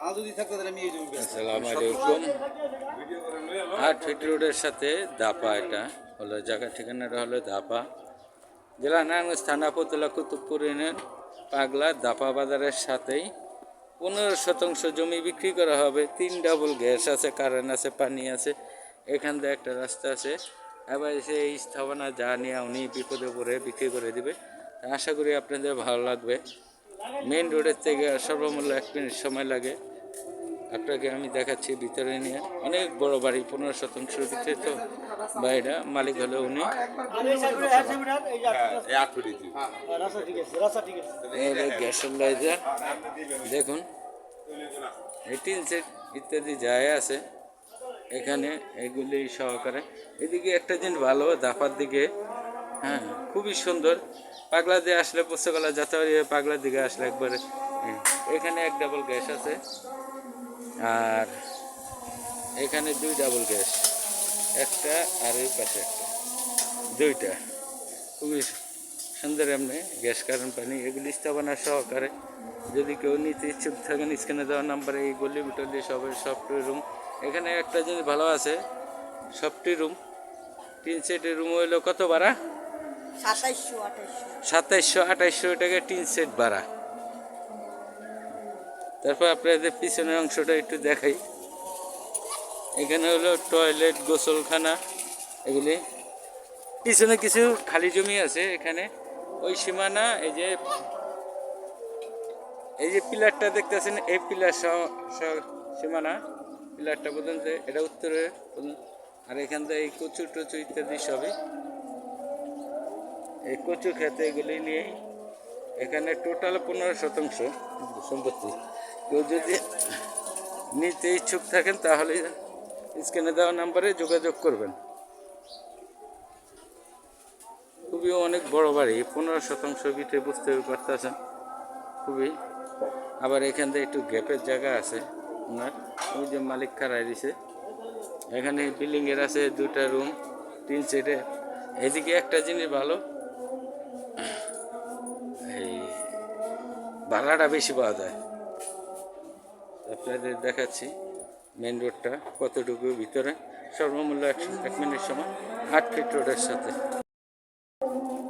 আসসালামু ফিট রোডের সাথে দাপা এটা। হলো জায়গা ঠিকানাটা হলো দাপা। জেলা নারায়ণগঞ্জ থানা পতলা কুতুবপুর ইউনিয়ন, পাগলা দাপা বাজারের সাথেই পনেরো শতাংশ জমি বিক্রি করা হবে। তিন ডাবল গ্যাস আছে, কারেন্ট আছে, পানি আছে, এখান দিয়ে একটা রাস্তা আছে। এবার এসে এই স্থাপনা যা নিয়ে উনি বিপদে পড়ে বিক্রি করে দিবে। আশা করি আপনাদের ভালো লাগবে। মেন রোডের থেকে সর্বমূল্য এক মিনিট সময় লাগে। আপনাকে আমি দেখাচ্ছি ভিতরে নিয়ে। অনেক বড় বাড়ি, পনেরো শতাংশ ভিতরে তো বাড়িটা মালিক হলো উনি। গ্যাসের লাইজার, দেখুন। এই টিন সেট ইত্যাদি যায় আছে এখানে, এগুলি সহকারে। এদিকে একটা জিনিস ভালো, দাফার দিকে হ্যাঁ খুবই সুন্দর। পাগলা দিয়ে আসলে পুস্তকালা হয়ে পাগলার দিকে আসলে একবারে এখানে এক ডাবল গ্যাস আছে। আর এখানে দুই ডাবল গ্যাস একটা আর ওই পাশে একটা দুইটা। খুবই সুন্দর এমনি গ্যাস কারেন্ট পানি এগুলি স্থাপনা সহকারে। যদি কেউ নিতে ইচ্ছুক থাকেন স্ক্যানে দেওয়া নাম্বারে এই গলি বিটলি সবের সফটওয়্যার রুম এখানে একটা জিনিস ভালো আছে সফটি রুম তিন সেটের রুম হইল কত ভাড়া? সাতাইশশো আঠাইশশো। সাতাইশশো আঠাইশশো টাকা তিন সেট ভাড়া। তারপর আপনাদের পিছনের অংশটা একটু দেখাই। এখানে হলো টয়লেট গোসলখানা, এগুলি। পিছনে কিছু খালি জমি আছে এখানে। ওই সীমানা, এই যে এই যে পিলারটা দেখতেছেন, এই পিলার সীমানা, পিলারটা পর্যন্ত এটা উত্তরে আর এখান থেকে এই কচু টচু ইত্যাদি সবই। এই কচু খেতে এগুলি নিয়েই এখানে টোটাল পনেরো শতাংশ সম্পত্তি। কেউ যদি নিতে ইচ্ছুক থাকেন, তাহলে স্ক্যানে দেওয়া নাম্বারে যোগাযোগ করবেন। খুবই অনেক বড় বাড়ি, পনেরো শতাংশ ভিতরে বুঝতে পারতেছেন। খুবই। আবার এখান থেকে একটু গ্যাপের জায়গা আছে ওনার। ওই যে মালিক খারাই দিছে। এখানে বিল্ডিংয়ের আছে দুটা রুম তিন সেটে এদিকে একটা জিনিস ভালো ভাড়াটা বেশি পাওয়া যায়। আপনাদের দেখাচ্ছি মেন রোডটা কতটুকু ভিতরে। সর্বমূল্য একশো এক মিনিট সময়, আট ফিট রোডের সাথে।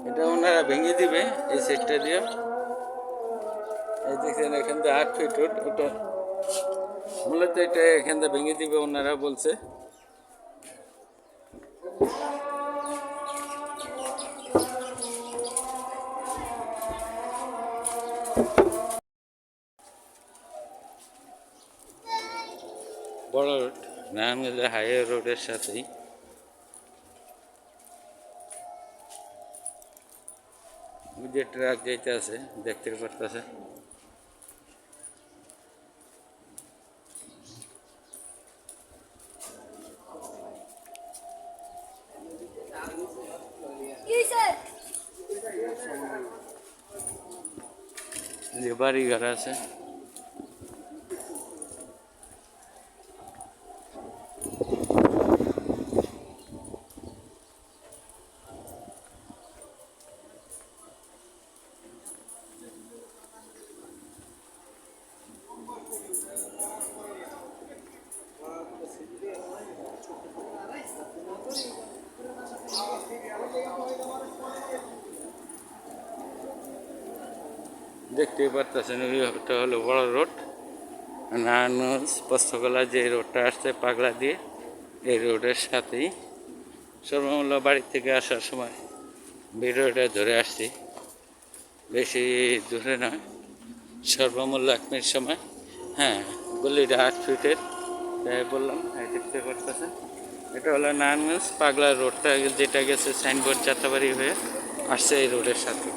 এটা ওনারা ভেঙে দিবে এই সেটটা দিয়ে। এই দেখছেন এখান থেকে আট ফিট রোড ওটা মূলত এটা এখান থেকে ভেঙে দিবে ওনারা বলছে। রোড নারায়ণগঞ্জ হাইওয়ে রোডের সাথেই ওই যে ট্রাক যাইতে আছে দেখতে পারতেছে যে বাড়ি ঘর আছে দেখতেই পারতেছেন ওইটা হলো বড় রোড। নারায়ণগঞ্জ পোস্তকলা যে রোডটা আসছে পাগলা দিয়ে, এই রোডের সাথেই। সর্বমূল্য বাড়ি থেকে আসার সময় ভিডিওটা ধরে আসছি। বেশি দূরে নয়, সর্বমূল্য এক মিনিট সময়। হ্যাঁ গলিটা আট ফিটের, তাই বললাম দেখতে পারতেছেন। এটা হলো নারায়ণগঞ্জ পাগলা রোডটা, যেটা গেছে সাইনবোর্ড যাত্রাবাড়ি হয়ে আসছে এই রোডের সাথে।